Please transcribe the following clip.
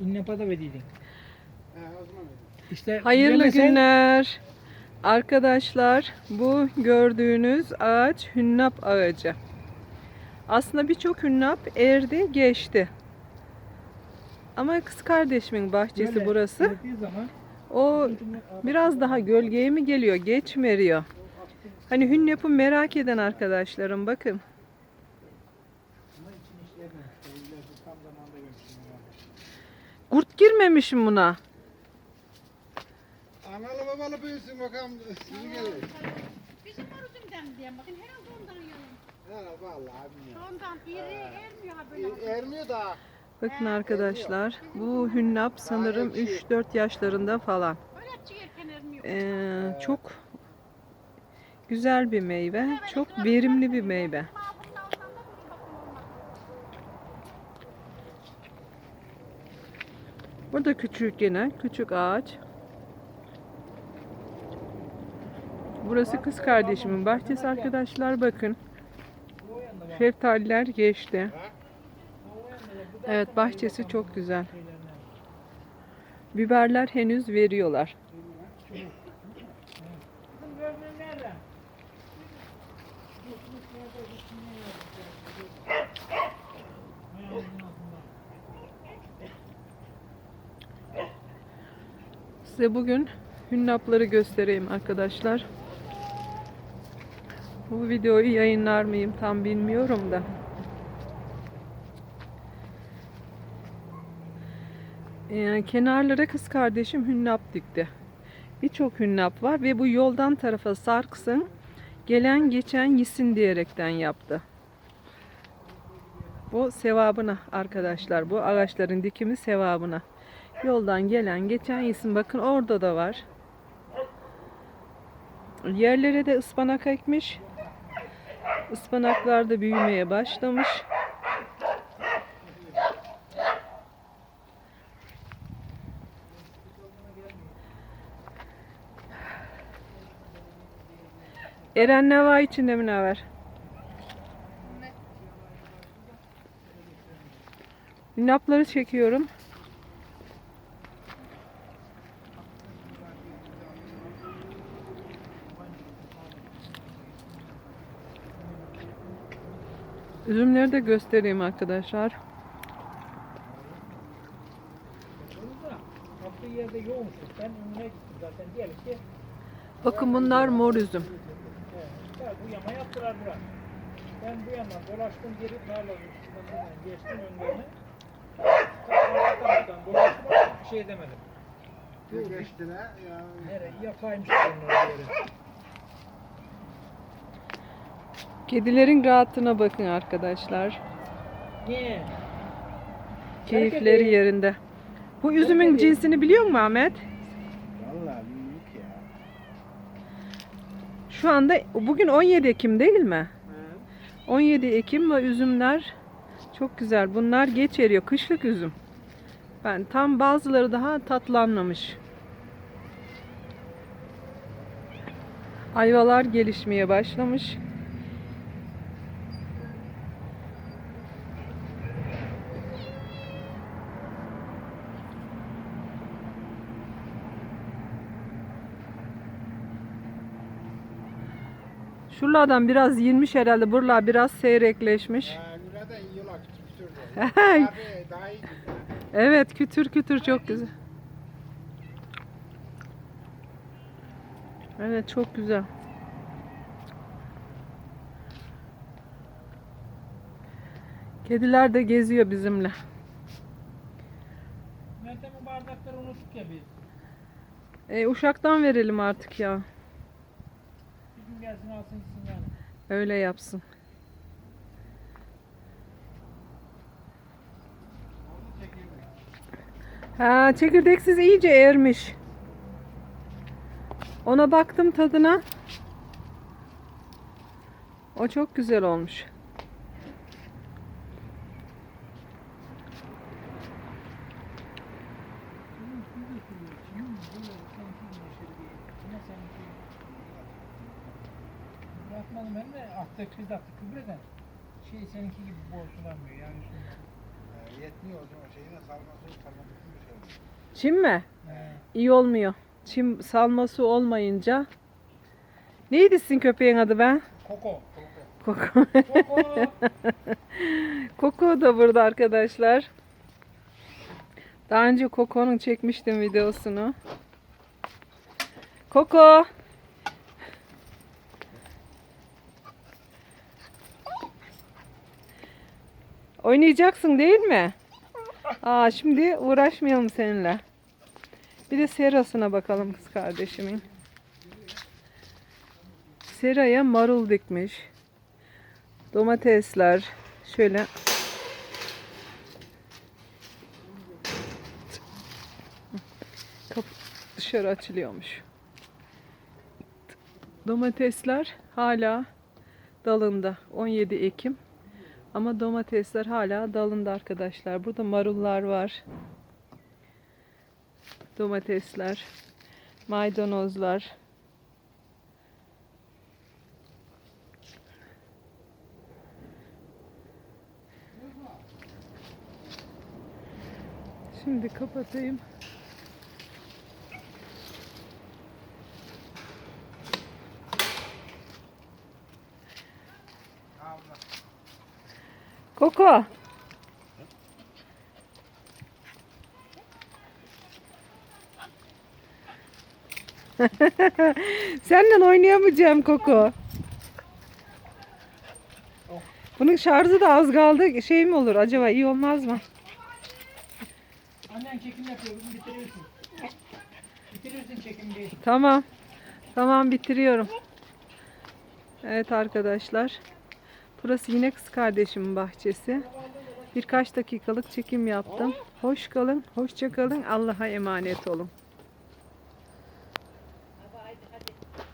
İnnapa da verdiydin. Öyle. İşte Hayırlı bilemesen- günler. Arkadaşlar bu gördüğünüz ağaç hünnap ağacı. Aslında birçok hünnap erdi geçti. Ama kız kardeşimin bahçesi Böyle burası. zaman O biraz daha gölgeye mi geliyor, geç mi eriyor? Hani hünnapı merak eden arkadaşlarım bakın. Ama için tam zamanda. Kurt girmemiş mi buna? Analı babalı büyüsün bakalım. Sizi gelin. Bizim orucumdan diye bakın herhalde ondan yiyorum. He vallahi bilmiyorum. Ondan iri ermiyor ha böyle. E, Ermiyor da. Bakın arkadaşlar bu hünnap sanırım 3-4 yaşlarında falan. Öyle çıkarken ermiyor. Ee, çok güzel bir meyve, çok verimli bir meyve. Mahmut'un altında bir bakın olmaz. Burada küçük yine, küçük ağaç. Burası kız kardeşimin bahçesi arkadaşlar bakın. Şeftaliler geçti. Evet bahçesi çok güzel. Biberler henüz veriyorlar. Size bugün hünnapları göstereyim arkadaşlar. Bu videoyu yayınlar mıyım tam bilmiyorum da. Ee, kenarlara kız kardeşim hünnap dikti. Birçok hünnap var ve bu yoldan tarafa sarksın, gelen geçen yesin diyerekten yaptı. Bu sevabına arkadaşlar. Bu ağaçların dikimi sevabına. Yoldan gelen geçen yesin. Bakın orada da var. Yerlere de ıspanak ekmiş. Ispanaklar da büyümeye başlamış. Eren ne var içinde mi ne var? Napları çekiyorum. Üzümleri de göstereyim arkadaşlar. Bakın bunlar mor üzüm. evet, bu yama yaptılar bırak. Ben bu yandan dolaştım geri tarlanın üstünden geçtim önlerine. Dolaştım bir şey demedim. Ne geçti ne? Ya. Nereye yapaymış onları yere. Kedilerin rahatına bakın arkadaşlar. Keyifleri yerinde. Bu üzümün cinsini biliyor musun Ahmet? Vallahi büyük ya. Şu anda bugün 17 Ekim değil mi? 17 Ekim ve üzümler çok güzel. Bunlar geç eriyor. Kışlık üzüm. Ben tam bazıları daha tatlanmamış. Ayvalar gelişmeye başlamış. Şuralardan biraz yenmiş herhalde. Buralar biraz seyrekleşmiş. Evet kütür kütür çok güzel. Evet çok güzel. Kediler de geziyor bizimle. Meltem'in bardakları unuttuk ya biz. E, uşaktan verelim artık ya. Gelsin alsın gitsin yani. Öyle yapsın. Ha çekirdeksiz iyice ermiş. Ona baktım tadına. O çok güzel olmuş. Yapmadım ben de attık biz de attık gübreden. Şey seninki gibi bol sulanmıyor yani şunlar. Yetmiyor o zaman şeyine salması salması bir şey. Çim mi? He. İyi olmuyor. Çim salması olmayınca. Neydi sizin köpeğin adı ben? Koko. Koko. Koko. Koko da burada arkadaşlar. Daha önce Koko'nun çekmiştim videosunu. Koko. Oynayacaksın değil mi? Aa şimdi uğraşmayalım seninle. Bir de serasına bakalım kız kardeşimin. Seraya marul dikmiş. Domatesler. Şöyle. Kapı dışarı açılıyormuş. Domatesler hala dalında. 17 Ekim. Ama domatesler hala dalında arkadaşlar. Burada marullar var. Domatesler, maydanozlar. Şimdi kapatayım. Koko. Seninle oynayamayacağım Koko. Bunun şarjı da az kaldı. Şey mi olur acaba iyi olmaz mı? Annen çekim yapıyor. Bunu bitiriyorsun. Bitiriyorsun çekimdeyi. Tamam. Tamam bitiriyorum. Evet arkadaşlar. Burası yine kız kardeşimin bahçesi. Birkaç dakikalık çekim yaptım. Hoş kalın, hoşça kalın. Allah'a emanet olun.